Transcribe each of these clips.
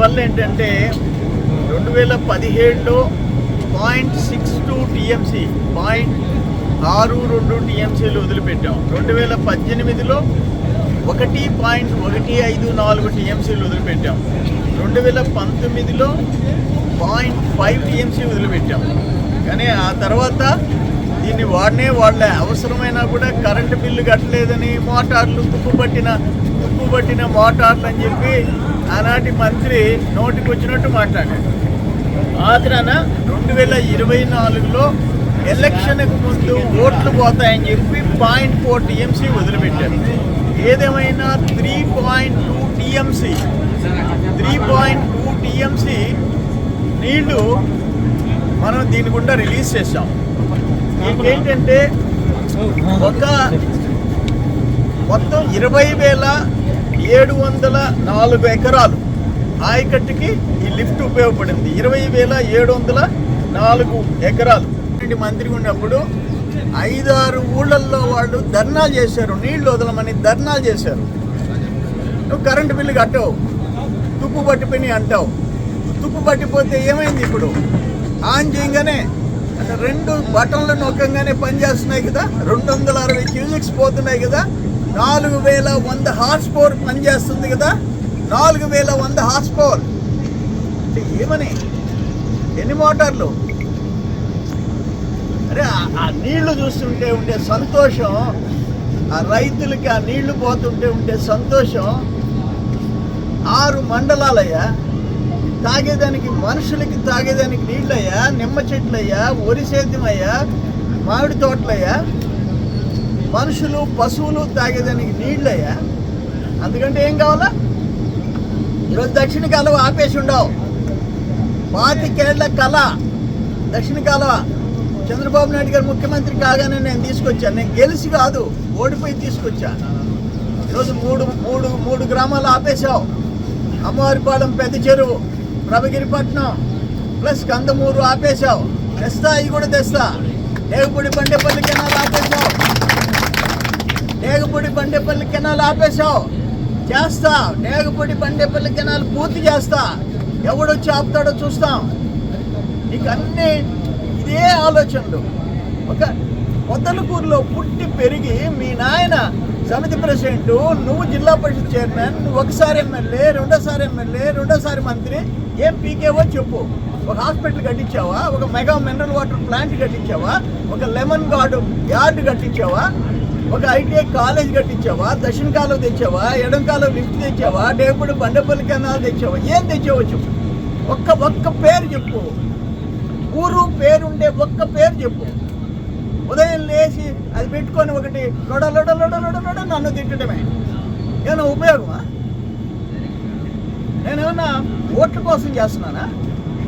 దీనివల్ల ఏంటంటే రెండు వేల పదిహేడులో point six two TMC point ఆరు రెండు టీఎంసీలు వదిలిపెట్టాం. రెండు వేల పద్దెనిమిదిలో ఒకటి పాయింట్ ఒకటి ఐదు నాలుగు టీఎంసీలు వదిలిపెట్టాం. రెండు వేల పంతొమ్మిదిలో పాయింట్ ఫైవ్ టీఎంసీ వదిలిపెట్టాం. కానీ ఆ తర్వాత దీన్ని వాడనే వాడలే. అవసరమైనా కూడా కరెంటు బిల్లు కట్టలేదని మోటార్లు తుప్పు పట్టిన తుప్పు పట్టిన మోటార్లు అని చెప్పి ఆనాటి మంత్రి నోటికి వచ్చినట్టు మాట్లాడాడు. ఆఖరాన రెండు వేల ఇరవై నాలుగులో ఎలక్షన్కు ముందు ఓట్లు పోతాయని చెప్పి పాయింట్ ఫోర్ టీఎంసీ వదిలిపెట్టారు. ఏదేమైనా three point two TMC three point two TMC నీళ్ళు మనం దీని గుండా రిలీజ్ చేసాం ఇంకేంటంటే ఒక మొత్తం ఇరవై వేల ఏడు వందల నాలుగు ఎకరాలు ఆయకట్టుకి ఈ లిఫ్ట్ ఉపయోగపడింది. ఇరవై వేల ఏడు వందల నాలుగు ఎకరాలు. మంత్రి ఉన్నప్పుడు ఐదారు ఊళ్ళల్లో వాళ్ళు ధర్నాలు చేశారు. నీళ్ళు వదలమని ధర్నాలు చేశారు. నువ్వు కరెంటు బిల్లు కట్టవు. తుప్పు పట్టిపోయి అంటావు. తుప్పు పట్టిపోతే ఏమైంది ఇప్పుడు? ఆన్ చేయగానే రెండు బటన్లు నొక్కగానే పనిచేస్తున్నాయి కదా. రెండు వందల అరవై క్యూజిక్స్ పోతున్నాయి కదా. నాలుగు వేల వంద హార్స్ పవర్ పనిచేస్తుంది కదా. నాలుగు వేల వంద హార్స్ పవర్ అంటే ఏమని? ఎన్ని మోటార్లు? అరే ఆ- ఆ నీళ్ళు చూస్తుంటే ఉండే సంతోషం ఆ రైతులకి ఆ నీళ్ళు పోతుంటే ఉండే సంతోషం. ఆరు మండలాలయ్యా. తాగేదానికి మనుషులకి తాగేదానికి నీళ్ళయ్యా నిమ్మ చెట్లయ్యా వరి సేద్యమయ్యా మామిడి తోటలయ్యా మనుషులు పశువులు తాగేదానికి నీళ్ళయ్యా. అందుకంటే ఏం కావాలా? ఈరోజు దక్షిణ కాలువ ఆపేసి ఉండవు. పాతికేళ్ళ కళ దక్షిణ కాలువ. చంద్రబాబు నాయుడు గారు ముఖ్యమంత్రి కాగానే నేను తీసుకొచ్చాను. నేను గెలిచి కాదు ఓడిపోయి తీసుకొచ్చా. ఈరోజు మూడు మూడు మూడు గ్రామాలు ఆపేశావు. అమ్మవారిపాలెం పెద్ద చెరువు. ప్రభగిరిపట్నం ప్లస్ కందమూరు ఆపేశావు. తెస్తా ఇవి కూడా తెస్తా. డేగపూడి బండేపల్లి కెనాల్ ఆపేశావు. డేగపూడి బండేపల్లి కెనాల్ ఆపేశావు. చేస్తా. డేగపూడి బండేపల్లి కెనాల్ పూర్తి చేస్తా. ఎవడొచ్చి ఆపుతాడో చూస్తాం. నీకు అన్ని ఇదే ఆలోచనలు. ఒక పొద్దలకూరులో పుట్టి పెరిగి మీ నాయన సమితి ప్రెసిడెంట్ నువ్వు జిల్లా పరిషత్ చైర్మన్ ఒకసారి ఎమ్మెల్యే రెండోసారి ఎమ్మెల్యే రెండోసారి మంత్రి ఏం పీకేవో చెప్పు. ఒక హాస్పిటల్ కట్టించావా? ఒక మెగా మినరల్ వాటర్ ప్లాంట్ కట్టించావా? ఒక లెమన్ గార్డు యార్డ్ కట్టించావా? ఒక ఐటీఐ కాలేజ్ కట్టించావా? దక్షిణ కాలువ తెచ్చావా? ఎడం కాలువ లిఫ్ట్ తెచ్చావా? డేపుడు బండపల్లి కెనాల్ తెచ్చావా? ఏం తెచ్చావో చెప్పు. ఒక్క ఒక్క పేరు చెప్పు. ఊరు పేరుండే ఒక్క పేరు చెప్పు. ఉదయం లేచి అది పెట్టుకొని ఒకటి లొడ లొడ లొడ లొడ లొడ నన్ను తిట్టడమే. ఏమైనా ఉపయోగమా? నేనేమన్నా ఓట్ల కోసం చేస్తున్నానా?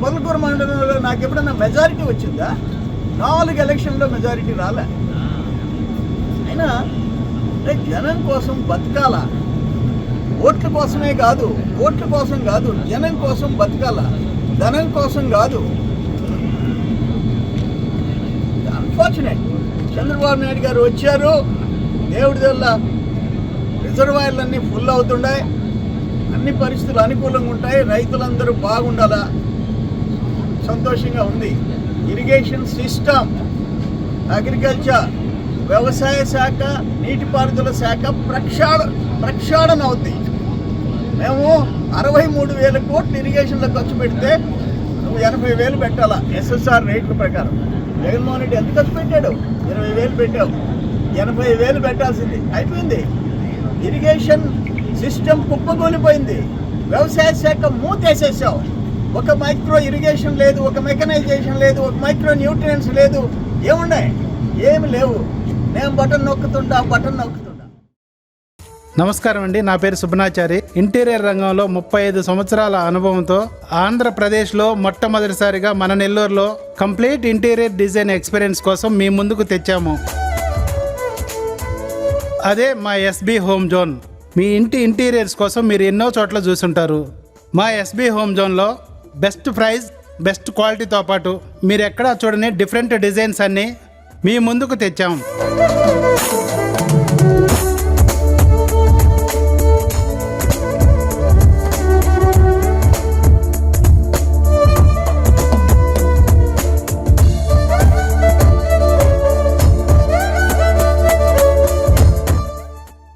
పొదలకూరు మండలంలో నాకు ఎప్పుడన్నా మెజారిటీ వచ్చిందా? నాలుగు ఎలక్షన్లో మెజారిటీ రాలే. అయినా అంటే జనం కోసం బతకాల? ఓట్ల కోసమే కాదు ఓట్ల కోసం కాదు జనం కోసం బతకాల? ధనం కోసం కాదు అన్ఫార్చునేట్ చంద్రబాబు నాయుడు గారు వచ్చారు. దేవుడి వల్ల రిజర్వాయర్లన్నీ ఫుల్ అవుతుండే అన్ని పరిస్థితులు అనుకూలంగా ఉంటాయి. రైతులందరూ బాగుండాలా? సంతోషంగా ఉంది. ఇరిగేషన్ సిస్టమ్ అగ్రికల్చర్ వ్యవసాయ శాఖ నీటిపారుదల శాఖ ప్రక్షాళ ప్రక్షాళన అవుద్ది. మేము అరవై మూడు వేల కోట్లు ఇరిగేషన్లో ఖర్చు పెడితే నువ్వు ఎనభై వేలు పెట్టాలా? ఎస్ఎస్ఆర్ రేట్ల ప్రకారం. జగన్మోహన్ రెడ్డి ఎంత ఖర్చు పెట్టాడు? ఇరవై వేలు పెట్టావు ఎనభై వేలు పెట్టాల్సింది. అయిపోయింది. ఇరిగేషన్ సిస్టమ్ కుప్పకూలిపోయింది. వ్యవసాయ శాఖ మూతేసేసావు ఒక మైక్రో ఇరిగేషన్ లేదు ఒక మెకనైజేషన్ లేదు ఒక మైక్రో న్యూట్రియన్స్ లేదు. ఏమున్నాయి? ఏమి లేవు. నేను బటన్ నొక్కుతుంటా బటన్ నొక్కుతుంటా. నమస్కారం అండి. నా పేరు సుబ్నాచారి ఇంటీరియర్ రంగంలో ముప్పై ఐదు సంవత్సరాల అనుభవంతో ఆంధ్రప్రదేశ్లో మొట్టమొదటిసారిగా మన నెల్లూరులో కంప్లీట్ ఇంటీరియర్ డిజైన్ ఎక్స్పీరియన్స్ కోసం మీ ముందుకు తెచ్చాము. అదే మా ఎస్బి హోమ్ జోన్. మీ ఇంటి ఇంటీరియర్స్ కోసం మీరు ఎన్నో చోట్ల చూసుంటారు. మా ఎస్బి హోమ్ జోన్లో బెస్ట్ ప్రైస్ బెస్ట్ క్వాలిటీతో పాటు మీరు ఎక్కడా చూడని డిఫరెంట్ డిజైన్స్ అన్నీ మీ ముందుకు తెచ్చాము